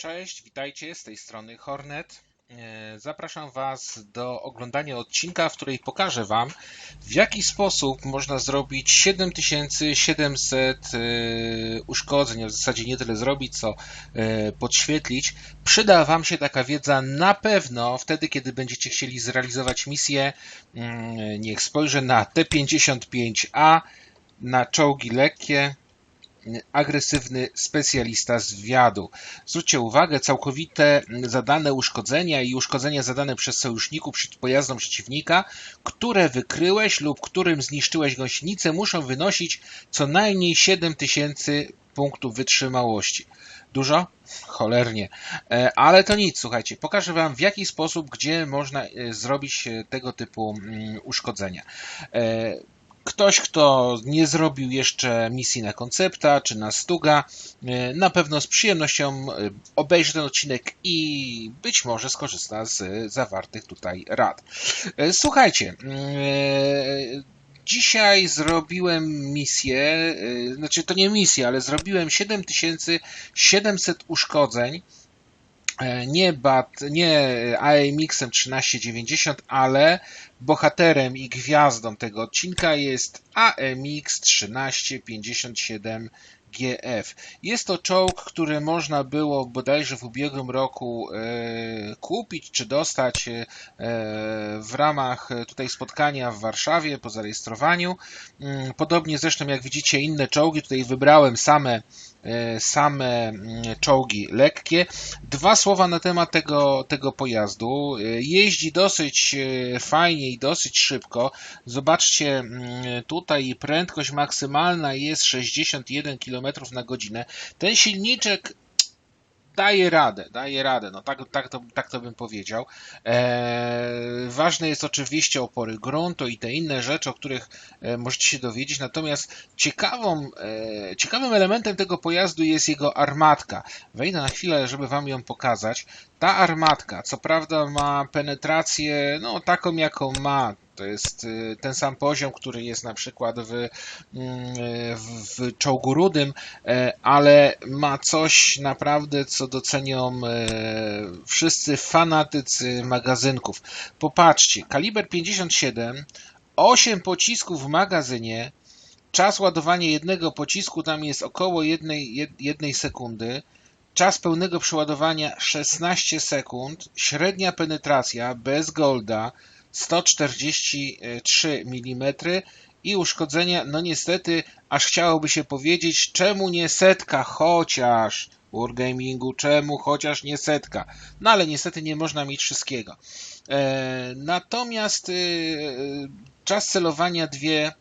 Cześć, witajcie z tej strony Hornet. E, Zapraszam Was do oglądania odcinka, w której pokażę Wam, w jaki sposób można zrobić 7700 e, uszkodzeń, w zasadzie nie tyle zrobić, co e, podświetlić. Przyda Wam się taka wiedza na pewno wtedy, kiedy będziecie chcieli zrealizować misję. Mm, Niech spojrzę na T55A, na czołgi lekkie, agresywny specjalista zwiadu. Zwróćcie uwagę, całkowite zadane uszkodzenia i uszkodzenia zadane przez sojuszników przed pojazdom przeciwnika, które wykryłeś lub którym zniszczyłeś gąsienicę, muszą wynosić co najmniej 7000 punktów wytrzymałości. Dużo? Cholernie. E, Ale to nic, słuchajcie, pokażę Wam w jaki sposób, gdzie można e, zrobić e, tego typu mm, uszkodzenia. Ktoś, kto nie zrobił jeszcze misji na koncepta czy na stuga, e, na pewno z przyjemnością e, obejrzy ten odcinek i być może skorzysta z zawartych tutaj rad. E, Słuchajcie, dzisiaj zrobiłem misję, znaczy to nie misję, ale zrobiłem 7700 uszkodzeń nie BAT, nie AMX-em 1390, ale bohaterem i gwiazdą tego odcinka jest AMX 1357 GF. Jest to czołg, który można było bodajże w ubiegłym roku e, kupić czy dostać e, w ramach tutaj spotkania w Warszawie po zarejestrowaniu. Mm, Podobnie zresztą jak widzicie inne czołgi, tutaj wybrałem same e, same mm, czołgi lekkie. Dwa słowa na temat tego, tego pojazdu. E, Jeździ dosyć e, fajnie i dosyć szybko. Zobaczcie, mm, tutaj prędkość maksymalna jest 61 km na godzinę. Ten silniczek daje radę, daje radę, no tak, tak, to, tak to bym powiedział. Eee, ważne jest oczywiście opory gruntu i te inne rzeczy, o których e, możecie się dowiedzieć, natomiast ciekawą, e, ciekawym elementem tego pojazdu jest jego armatka. Wejdę na chwilę, żeby Wam ją pokazać. Ta armatka, co prawda ma penetrację, no taką jaką ma, to jest y, ten sam poziom, który jest na przykład w, mm, w, w czołgu rudym, e, ale ma coś naprawdę, co docenią e, wszyscy fanatycy magazynków. Popatrzcie, kaliber 57, 8 pocisków w magazynie, czas ładowania jednego pocisku tam jest około jednej, jed- jednej sekundy, czas pełnego przeładowania 16 sekund, średnia penetracja bez golda 143 mm i uszkodzenia, no niestety, aż chciałoby się powiedzieć, czemu nie setka, chociaż Wargamingu, czemu chociaż nie setka. No ale niestety nie można mieć wszystkiego. E, natomiast e, czas celowania dwie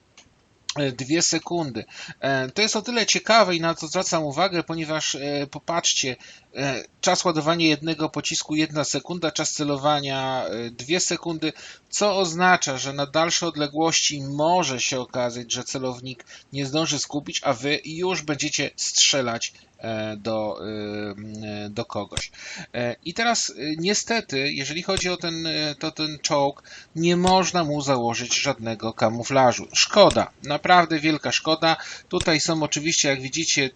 dwie sekundy. E, To jest o tyle ciekawe i na to zwracam uwagę, ponieważ e, popatrzcie, e, czas ładowania jednego pocisku 1 sekunda, czas celowania 2 sekundy, co oznacza, że na dalsze odległości może się okazać, że celownik nie zdąży skupić, a wy już będziecie strzelać do, do kogoś. I teraz niestety, jeżeli chodzi o ten, to ten czołg, nie można mu założyć żadnego kamuflażu. Szkoda, naprawdę wielka szkoda. Tutaj są oczywiście, jak widzicie,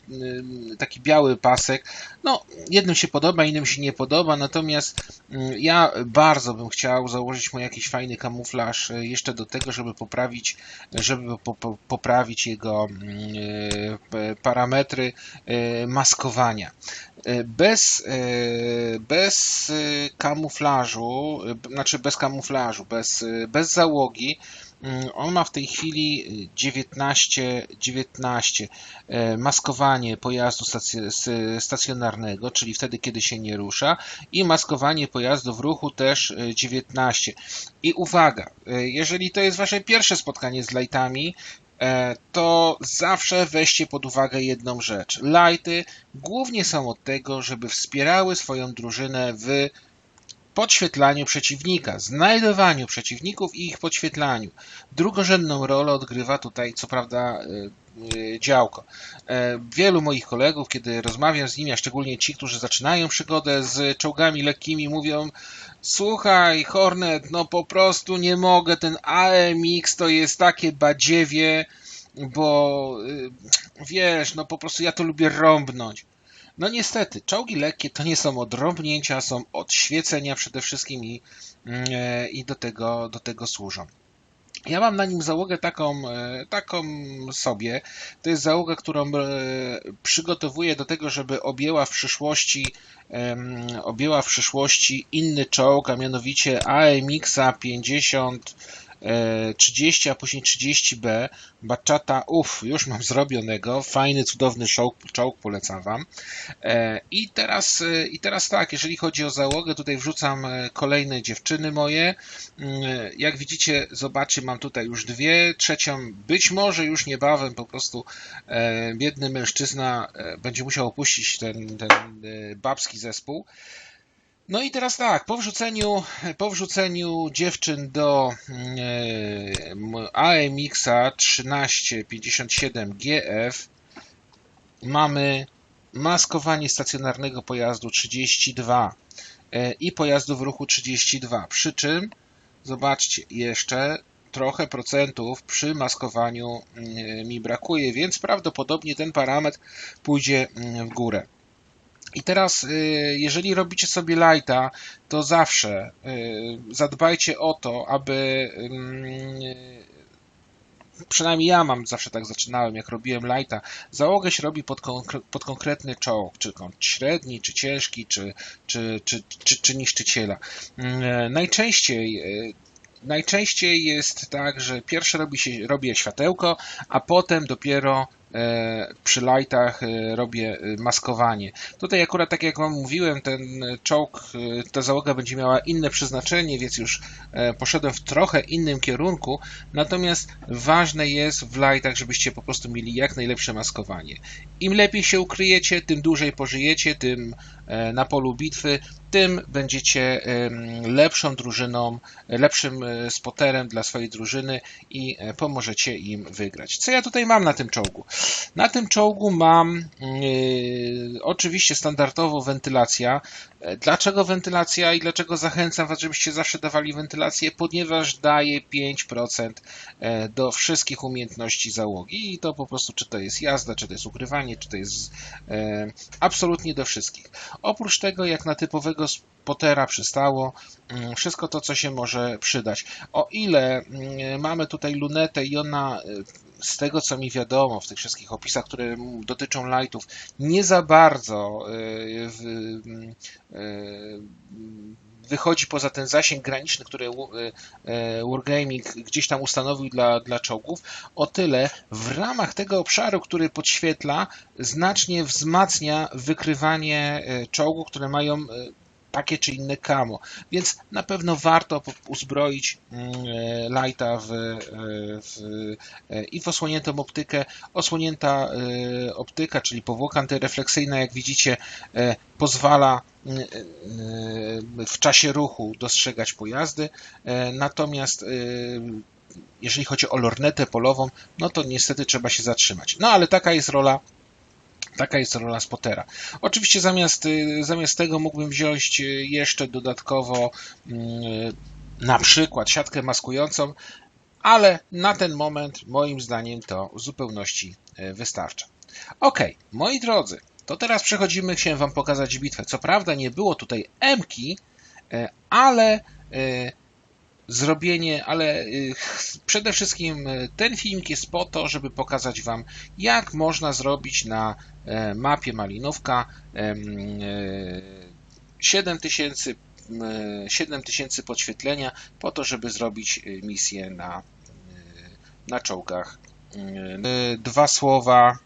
taki biały pasek. No, jednym się podoba, innym się nie podoba, natomiast ja bardzo bym chciał założyć mu jakiś fajny kamuflaż jeszcze do tego, żeby poprawić, żeby po, po, poprawić jego parametry maskowania. Bez, bez kamuflażu, znaczy bez kamuflażu, bez, bez załogi, on ma w tej chwili 19, 19 maskowanie pojazdu stacjonarnego, czyli wtedy, kiedy się nie rusza, i maskowanie pojazdu w ruchu też 19. I uwaga, jeżeli to jest Wasze pierwsze spotkanie z lightami, to zawsze weźcie pod uwagę jedną rzecz. Lighty głównie są od tego, żeby wspierały swoją drużynę w podświetlaniu przeciwnika, znajdowaniu przeciwników i ich podświetlaniu. Drugorzędną rolę odgrywa tutaj, co prawda, działko. Wielu moich kolegów, kiedy rozmawiam z nimi, a szczególnie ci, którzy zaczynają przygodę z czołgami lekkimi, mówią słuchaj Hornet, no po prostu nie mogę, ten AMX to jest takie badziewie, bo wiesz, no po prostu ja to lubię rąbnąć. No niestety, czołgi lekkie to nie są odrąbnięcia, są od świecenia przede wszystkim i, e, i do, tego, do tego służą. Ja mam na nim załogę taką, e, taką sobie. To jest załoga, którą e, przygotowuję do tego, żeby objęła w przyszłości objęła w przyszłości inny czołg, a mianowicie AMX-a 50 30, a później 30B. Baczata, uff, już mam zrobionego. Fajny, cudowny czołg, czołg polecam Wam. E, I teraz, e, I teraz tak, jeżeli chodzi o załogę, tutaj wrzucam e, kolejne dziewczyny moje. Mm, jak widzicie, zobaczcie, mam tutaj już dwie, trzecią być może już niebawem po prostu biedny mężczyzna będzie musiał opuścić ten, ten babski zespół. No i teraz tak, po wrzuceniu, po wrzuceniu dziewczyn do AMX-a 1357GF mamy maskowanie stacjonarnego pojazdu 32 e, i pojazdu w ruchu 32. Przy czym, zobaczcie, jeszcze trochę procentów przy maskowaniu mi brakuje, więc prawdopodobnie ten parametr pójdzie w górę. I teraz, y, jeżeli robicie sobie lighta, to zawsze y, zadbajcie o to, aby przynajmniej ja mam zawsze tak zaczynałem, jak robiłem lighta, załogę się robi pod, konkre pod konkretny czołg, czy średni, czy ciężki, czy, czy, czy, czy, czy niszczyciela. Najczęściej y, najczęściej jest tak, że pierwsze robi się, robię światełko, a potem dopiero przy lightach e, robię e, maskowanie. Tutaj akurat tak jak Wam mówiłem, ten czołg, ta załoga będzie miała inne przeznaczenie, więc już poszedłem w trochę innym kierunku, natomiast ważne jest w lightach, żebyście po prostu mieli jak najlepsze maskowanie. Im lepiej się ukryjecie, tym dłużej pożyjecie, tym na polu bitwy, tym będziecie lepszą drużyną, lepszym spoterem dla swojej drużyny i pomożecie im wygrać. Co ja tutaj mam na tym czołgu? Na tym czołgu mam yy, oczywiście standardowo wentylacja. Dlaczego wentylacja i dlaczego zachęcam Was, żebyście zawsze dawali wentylację? Ponieważ daje 5% e, do wszystkich umiejętności załogi i to po prostu, czy to jest jazda, czy to jest ukrywanie, czy to jest e, absolutnie do wszystkich. Oprócz tego, jak na typowego spotera przystało, mm, wszystko to, co się może przydać. O ile mm, mamy tutaj lunetę i ona z tego co mi wiadomo w tych wszystkich opisach, które dotyczą lightów, nie za bardzo e, w, e, wychodzi poza ten zasięg graniczny, który e, Wargaming gdzieś tam ustanowił dla, dla czołgów, o tyle w ramach tego obszaru, który podświetla, znacznie wzmacnia wykrywanie czołgów, które mają takie czy inne kamo. Więc na pewno warto uzbroić mm, e, lighta w, e, w, e, i w osłoniętą optykę. Osłonięta optyka, czyli powłoka antyrefleksyjna, jak widzicie, pozwala mm, w czasie ruchu dostrzegać pojazdy, natomiast jeżeli chodzi o lornetę polową, no to niestety trzeba się zatrzymać. No ale taka jest rola Taka jest rola spotera. Oczywiście zamiast, y, zamiast tego mógłbym wziąć y, jeszcze dodatkowo mm, na przykład siatkę maskującą, ale na ten moment moim zdaniem to w zupełności y, wystarcza. Ok, moi drodzy, to teraz przechodzimy, chciałem Wam pokazać bitwę. Co prawda nie było tutaj Mki, ale zrobienie, ale y, przede wszystkim y, ten filmik jest po to, żeby pokazać Wam, jak można zrobić na e, mapie Malinówka 7000 7000 e, podświetlenia po to, żeby zrobić y, misję na, na czołgach. Dwa słowa,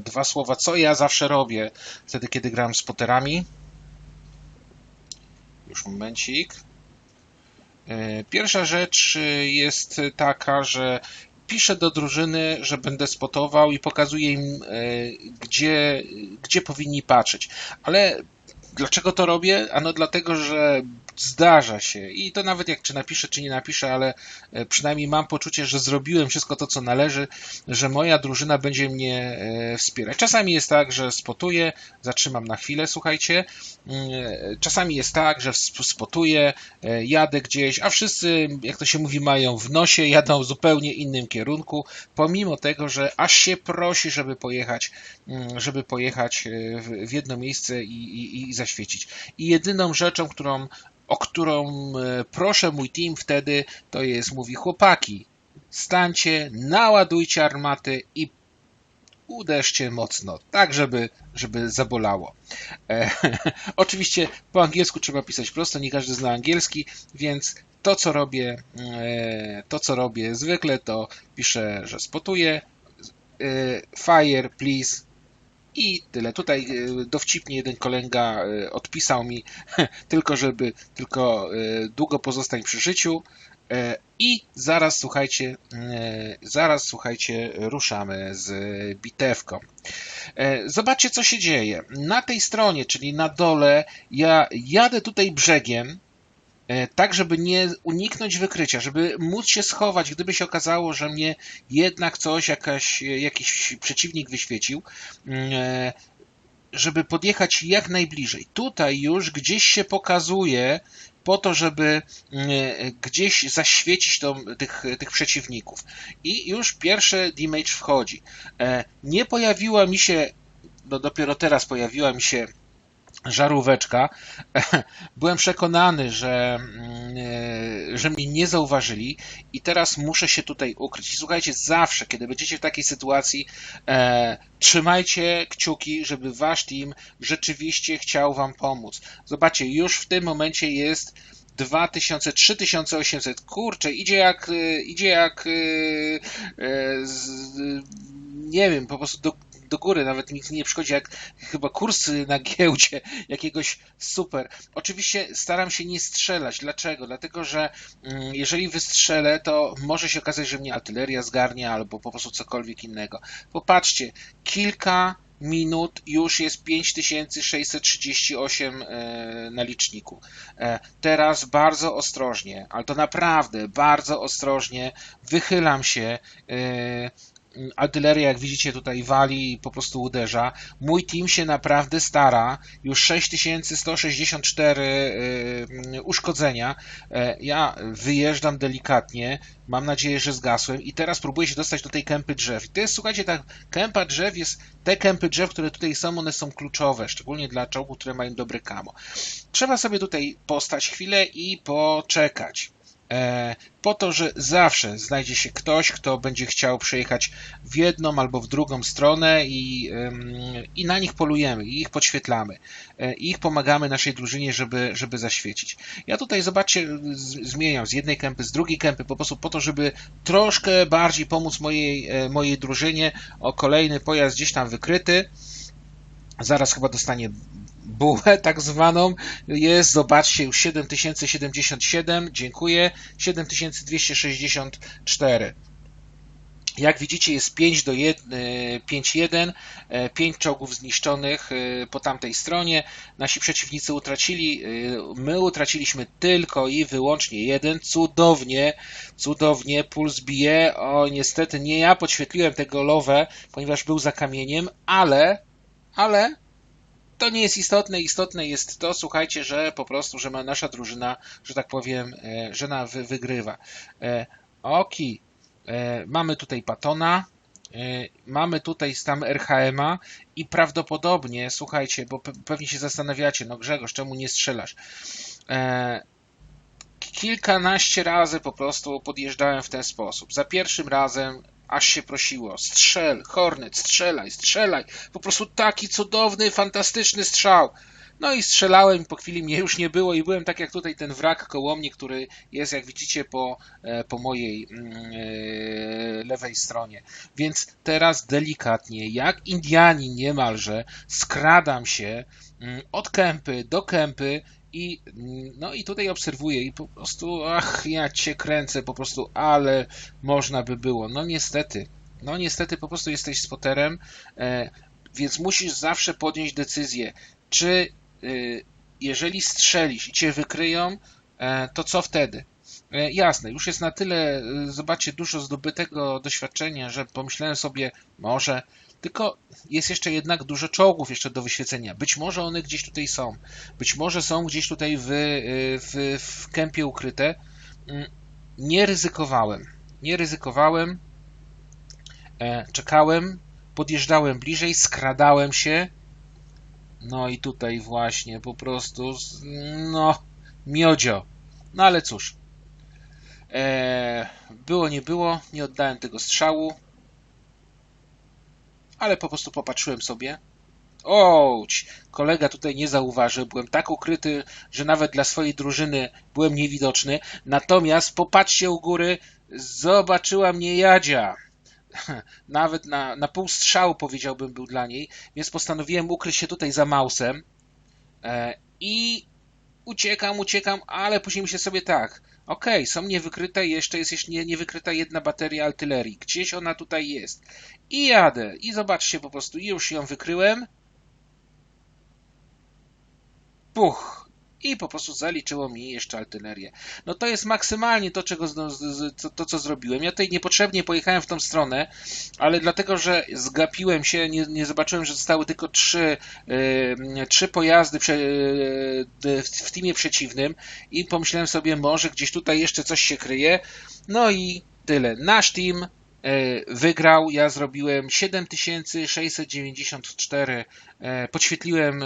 dwa słowa, co ja zawsze robię wtedy, kiedy gram z poterami. Już momencik. E, pierwsza rzecz e, jest taka, że piszę do drużyny, że będę spotował i pokazuję im, e, gdzie, gdzie powinni patrzeć. Ale Dlaczego to robię? Ano dlatego, że zdarza się i to nawet jak czy napiszę, czy nie napiszę, ale e, przynajmniej mam poczucie, że zrobiłem wszystko to, co należy, że moja drużyna będzie mnie e, wspierać. Czasami jest tak, że spotuję, zatrzymam na chwilę, słuchajcie. Mm, e, czasami jest tak, że spotuję, jadę gdzieś, a wszyscy, jak to się mówi, mają w nosie, jadą w zupełnie innym kierunku, pomimo tego, że aż się prosi, żeby pojechać, mm, żeby pojechać w jedno miejsce i, i, i zaświecić. I jedyną rzeczą, którą o którą e, proszę mój team wtedy, to jest, mówi chłopaki, stańcie, naładujcie armaty i uderzcie mocno, tak żeby, żeby zabolało. E, oczywiście po angielsku trzeba pisać prosto, nie każdy zna angielski, więc to co robię, e, to co robię zwykle to piszę, że spotuję, e, fire please i tyle. Tutaj e, dowcipnie jeden kolega e, odpisał mi, tylko żeby, tylko e, długo pozostań przy życiu. I zaraz słuchajcie, zaraz słuchajcie, ruszamy z bitewką. Zobaczcie, co się dzieje. Na tej stronie, czyli na dole, ja jadę tutaj brzegiem, tak, żeby nie uniknąć wykrycia, żeby móc się schować, gdyby się okazało, że mnie jednak coś, jakaś, jakiś przeciwnik wyświecił, mm, e, żeby podjechać jak najbliżej. Tutaj już gdzieś się pokazuje po to, żeby mm, e, gdzieś zaświecić tych, tych przeciwników. I już pierwszy damage wchodzi. Nie pojawiła mi się, no dopiero teraz pojawiła mi się żaróweczka. Byłem przekonany, że, mm, e, że mnie nie zauważyli i teraz muszę się tutaj ukryć. I słuchajcie, zawsze, kiedy będziecie w takiej sytuacji, e, trzymajcie kciuki, żeby wasz team rzeczywiście chciał wam pomóc. Zobaczcie, już w tym momencie jest 2000, 3800. Kurczę, idzie jak, e, idzie jak, e, z, nie wiem, po prostu do, do góry, nawet nic nie przychodzi, jak chyba kurs na giełdzie jakiegoś super. Oczywiście staram się nie strzelać. Dlaczego? Dlatego, że mm, jeżeli wystrzelę, to może się okazać, że mnie artyleria zgarnie albo po prostu cokolwiek innego. Popatrzcie, kilka minut już jest 5638 e, na liczniku. E, teraz bardzo ostrożnie, ale to naprawdę bardzo ostrożnie wychylam się e, artyleria, jak widzicie, tutaj wali i po prostu uderza. Mój team się naprawdę stara. Już 6164 y, uszkodzenia. E, ja wyjeżdżam delikatnie. Mam nadzieję, że zgasłem. I teraz próbuję się dostać do tej kępy drzew. I to jest, słuchajcie, ta kępa drzew jest... Te kępy drzew, które tutaj są, one są kluczowe, szczególnie dla czołgów, które mają dobre kamo. Trzeba sobie tutaj postać chwilę i poczekać. E, po to, że zawsze znajdzie się ktoś, kto będzie chciał przejechać w jedną albo w drugą stronę i, i na nich polujemy, i ich podświetlamy, e, i ich pomagamy naszej drużynie, żeby, żeby zaświecić. Ja tutaj, zobaczcie, zmieniam z jednej kępy, z drugiej kępy, po prostu po to, żeby troszkę bardziej pomóc mojej, e, mojej drużynie. O, kolejny pojazd gdzieś tam wykryty. Zaraz chyba dostanie bułę tak zwaną jest, zobaczcie, już 7077, dziękuję, 7264. Jak widzicie jest 5 do 1, 5-1, 5 czołgów zniszczonych e, po tamtej stronie. Nasi przeciwnicy utracili, e, my utraciliśmy tylko i wyłącznie jeden. Cudownie, cudownie, puls bije. O, niestety nie ja podświetliłem tego lowę, ponieważ był za kamieniem, ale, ale to nie jest istotne. Istotne jest to, słuchajcie, że po prostu, że ma nasza drużyna, że tak powiem, e, że na wy, wygrywa. E, Oki, e, mamy tutaj Patona, mamy tutaj tam RHM-a i prawdopodobnie, słuchajcie, bo pewnie się zastanawiacie, no Grzegorz, czemu nie strzelasz? Kilkanaście razy po prostu podjeżdżałem w ten sposób. Za pierwszym razem aż się prosiło. Strzel, Hornet, strzelaj, strzelaj. Po prostu taki cudowny, fantastyczny strzał. No i strzelałem, po chwili mnie już nie było i byłem tak jak tutaj ten wrak koło mnie, który jest, jak widzicie, po, e, po mojej e, lewej stronie. Więc teraz delikatnie, jak Indianin niemalże, skradam się mm, od kępy do kępy i, no i tutaj obserwuję i po prostu, ach, ja cię kręcę po prostu, ale można by było. No niestety, no niestety po prostu jesteś spoterem, e, więc musisz zawsze podjąć decyzję, czy y, jeżeli strzelisz i cię wykryją, e, to co wtedy? E, jasne, już jest na tyle, e, zobaczcie, dużo zdobytego doświadczenia, że pomyślałem sobie, może, tylko jest jeszcze jednak dużo czołgów jeszcze do wyświecenia. Być może one gdzieś tutaj są. Być może są gdzieś tutaj w, w, w kępie ukryte. Mm, nie ryzykowałem. Nie ryzykowałem. Czekałem, podjeżdżałem bliżej, skradałem się. No i tutaj właśnie po prostu, no, miodzio. No ale cóż, e, było nie było, nie oddałem tego strzału, ale po prostu popatrzyłem sobie. Oć, kolega tutaj nie zauważył, byłem tak ukryty, że nawet dla swojej drużyny byłem niewidoczny. Natomiast popatrzcie u góry, zobaczyła mnie Jadzia. Nawet na, na pół strzału powiedziałbym był dla niej, więc postanowiłem ukryć się tutaj za mausem e, i uciekam, uciekam, ale później myślę sobie tak, okej, okay, są niewykryte, jeszcze jest jeszcze nie, niewykryta jedna bateria artylerii, gdzieś ona tutaj jest. I jadę, i zobaczcie po prostu, już ją wykryłem. Puch, i po prostu zaliczyło mi jeszcze artylerię. No to jest maksymalnie to, czego, to, to, co zrobiłem. Ja tutaj niepotrzebnie pojechałem w tą stronę, ale dlatego, że zgapiłem się, nie, nie zobaczyłem, że zostały tylko trzy, yy, trzy pojazdy prze, yy, w teamie przeciwnym i pomyślałem sobie, może gdzieś tutaj jeszcze coś się kryje. No i tyle. Nasz team wygrał. Ja zrobiłem 7694, e, podświetliłem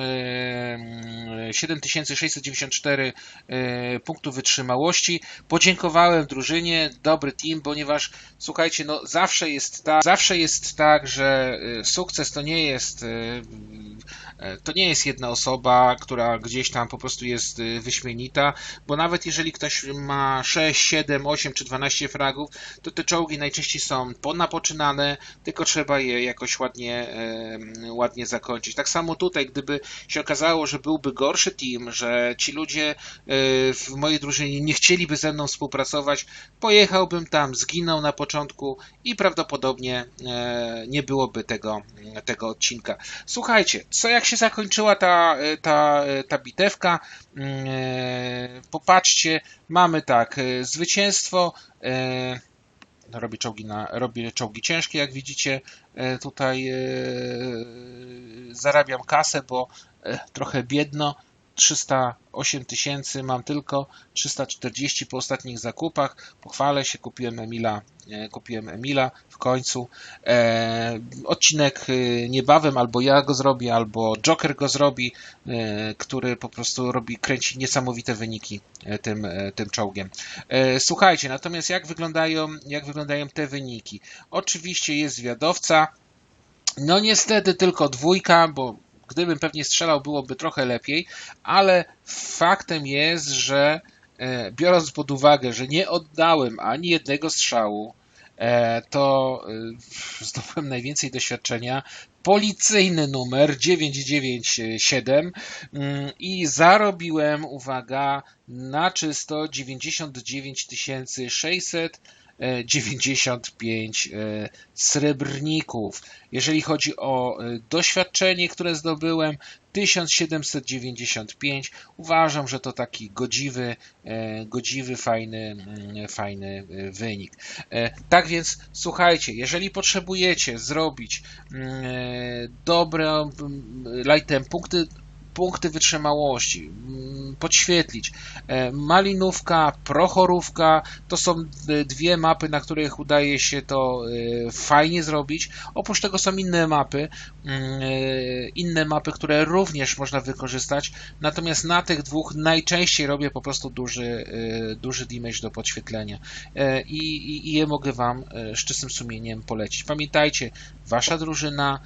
7694 e, punktów wytrzymałości. Podziękowałem drużynie, dobry team, ponieważ słuchajcie, no zawsze jest tak, zawsze jest tak, że sukces to nie jest to nie jest jedna osoba, która gdzieś tam po prostu jest wyśmienita, bo nawet jeżeli ktoś ma 6, 7, 8 czy 12 fragów, to te czołgi najczęściej są ponapoczynane, tylko trzeba je jakoś ładnie, ładnie zakończyć. Tak samo tutaj, gdyby się okazało, że byłby gorszy team, że ci ludzie e, w mojej drużynie nie chcieliby ze mną współpracować, pojechałbym tam, zginął na początku i prawdopodobnie e, nie byłoby tego, tego odcinka. Słuchajcie, co jak się zakończyła ta, ta, ta bitewka? Mm, e, popatrzcie, mamy tak, zwycięstwo robi czołgi, na, robi czołgi ciężkie, jak widzicie. E, tutaj e, zarabiam kasę, bo e, trochę biedno. 308 tysięcy mam tylko, 340 po ostatnich zakupach. Pochwalę się, kupiłem Emila, kupiłem Emila w końcu. E, odcinek niebawem albo ja go zrobię, albo Joker go zrobi, e, który po prostu robi, kręci niesamowite wyniki tym, tym czołgiem. E, słuchajcie, natomiast jak wyglądają, jak wyglądają te wyniki? Oczywiście jest zwiadowca, no niestety tylko dwójka, bo Gdybym pewnie strzelał, byłoby trochę lepiej, ale faktem jest, że e, biorąc pod uwagę, że nie oddałem ani jednego strzału, e, to e, zdobyłem najwięcej doświadczenia. Policyjny numer 997 mm, i zarobiłem, uwaga, na czysto 99 600 95 e, srebrników. Jeżeli chodzi o e, doświadczenie, które zdobyłem, 1795. Uważam, że to taki godziwy, e, godziwy, fajny, mm, fajny wynik. Tak więc słuchajcie, jeżeli potrzebujecie zrobić mm, dobre lightem punkty punkty wytrzymałości, mm, podświetlić. E, malinówka, prochorówka to są e, dwie mapy, na których udaje się to e, fajnie zrobić. Oprócz tego są inne mapy, mm, inne mapy, które również można wykorzystać. Natomiast na tych dwóch najczęściej robię po prostu duży, duży damage do podświetlenia i, i, i je mogę Wam z czystym sumieniem polecić. Pamiętajcie, Wasza drużyna,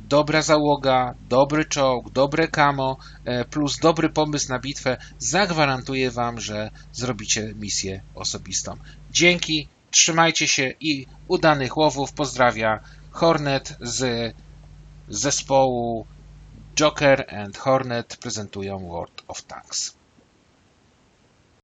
dobra załoga, dobry czołg, dobre dobre kamo e, plus dobry pomysł na bitwę zagwarantuje Wam, że zrobicie misję osobistą. Dzięki, trzymajcie się i udanych łowów. Pozdrawia Hornet z zespołu Joker and Hornet prezentują World of Tanks.